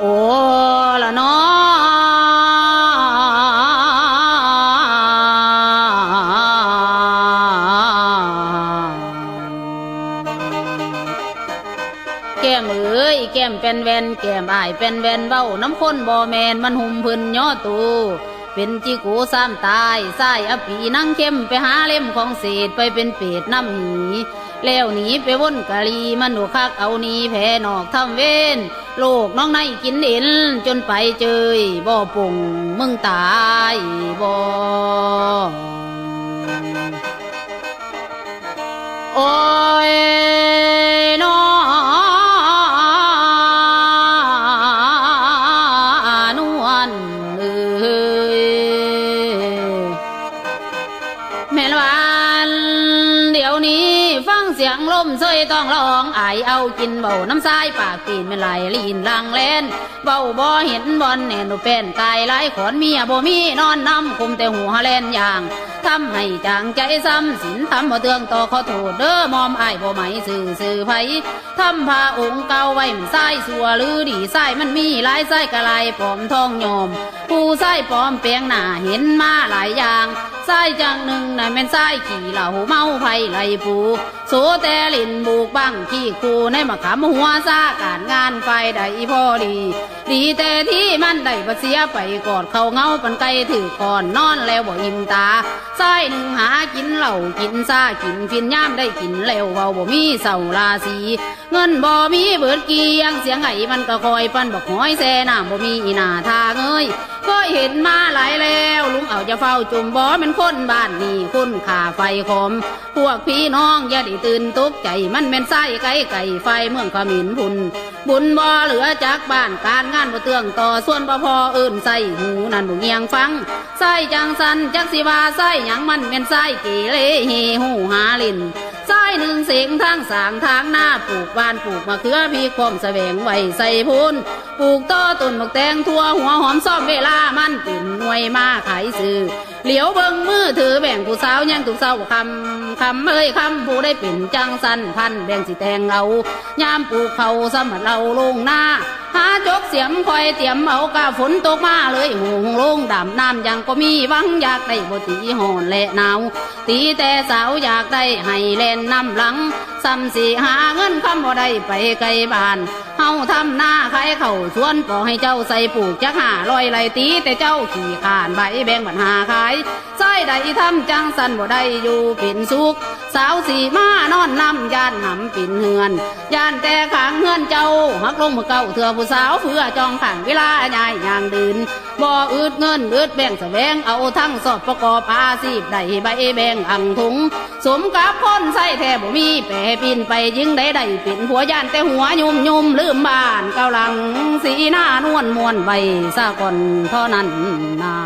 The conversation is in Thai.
โอ้ละเนาแก้มเอ้ยแก้มเป็นแวนแก้มอายเป็นแวนเบ้าน้ำข้นบ่แมนมันหุ่มพื้นย่อตูเป็นจิกูซ้ำตายไส้อปีนั่งเข้มไปหาเล่มของเศษไปเป็นเป็ดน้ำหนีแล้วหนีไปว่นกะลีมันหนูคักเอานีแพ้นอกทำเว้น โลกน้องในกินเอ็นจนไปเจยบ่ปุ่งมึงตายบ่โอ้ย เสียงลมเซยต้องร้องไอเอากินเบาน้ำทรายปากตีนไม่ไหลลีนลังเลนเบาบ่เห็นบอลแน่นดูเป็นตายหลายขอนเมียบ่มีนอนน้ำคุมแต่หัวเลนอย่าง ทำให้จางใจซ้ำสินทำบ่เตืองต่อขอโทษเด้อมอมอายบ่ไหมสื่อสื่อไผทำพาองค์เก่าไว้มันไส้สัวหรือดีไส้มันมีหลายไส้กะลายปอมทองยอมผู้ไส้ปลอมเปียงหน้าเห็นมาหลายอย่างไส้จังหนึ่งนั่นเป็นไส้ขี่เหล่าเมาไผ่ไหลปูโสแต่ลินบุกบังขี้คูในมะขามหัวซาการงานไฟใดพอดี ดีแต่ที่มันได้บ่เสียไปกอดเขาเงาปันไกถือก่อนนอนแล้วบ่อิ่มตาไส้หนึ่งหากินเหล่ากินซากินฟินย่ามได้กินแล้วเบาบ่มีเศร้าราสีเงินบ่มีเบิดเกียงเสียงไห้มันก็คอยปันบอกห้อยแซ่น้ำบ่มีอีหน้าทาเงยก็เห็นมาหลายแล้ว ลุงเอาจะเฝ้าจุ่มบ่เป็นคนบ้านนี่คุณขาไฟคม พวกพี่น้องอย่าได้ตื่นตกใจมันเป็นไส้ไก่ไก่ไฟเมืองขมิ้นพุนบุญบ่อเหลือจากบ้านการงานบ่เตืองต่อส่วนบ่พออื่นใส่หูนั่นบุเงียงฟังไส้จังสันจักสิวาไส้หยังมันเป็นไส้กี่เฮหูหาลิน ไส้หนึ่งเสียงทางสางทางหน้าปลูกบ้านปลูกมะเขือพี่ความแสวงไว้ใส่พูนปลูกต้อต้นมกแตงทั่วหัวหอมซ่อมเวลามันเป็นหน่วยมาขายซื้อเหลียวเบิ่งมือถือแบ่งผู้สาวยังถูกเศร้าคำคำเอ้ยคำผู้ได้เป็นจังสันพันแบ่งสิแตงเอายามปลูกเขาสมัดเราลงหน้า เสียมคอยเตรียมเอากาฝนตกมาเลยหงลงดำน้ำยังก็มีวังอยากได้บ่ตีหอนและหนาวตีแต่สาวอยากได้ให้เล่นน้ำหลังซ้ำสิหาเงินคำบ่ได้ไปไกลบ้านเฮาทำหน้าขายเข่าสวนปอให้เจ้าใส่ปลูกจักหาลอยไหลตีแต่เจ้าขี่ขานใบแบ่งบันหาขายใส่ใดทำจังสันบ่ได้อยู่เป็นสุขสาวสีมานอนนำย่านหำปิ่นเฮือนย่านแต่ขางเฮือนเจ้ามักลงมือเก่าเถื่อผู้สาวเพื่อจองขังเวลาใหญ่ย่างดืนบ่อืดเงินอืดแบ่งแสวงเอาทั้งสอบประกอบอาชีพได้ใบแบ่งอังถุง สมกับคนใส่แทบบ่มีแปรปินไปยิงได้ได้เป็นหัวย่านแต่หัวยุ่มยุ่มลืมบ้านเกาหลังสีหน้านวลมวนใบซะก่อนเท่านั้นนา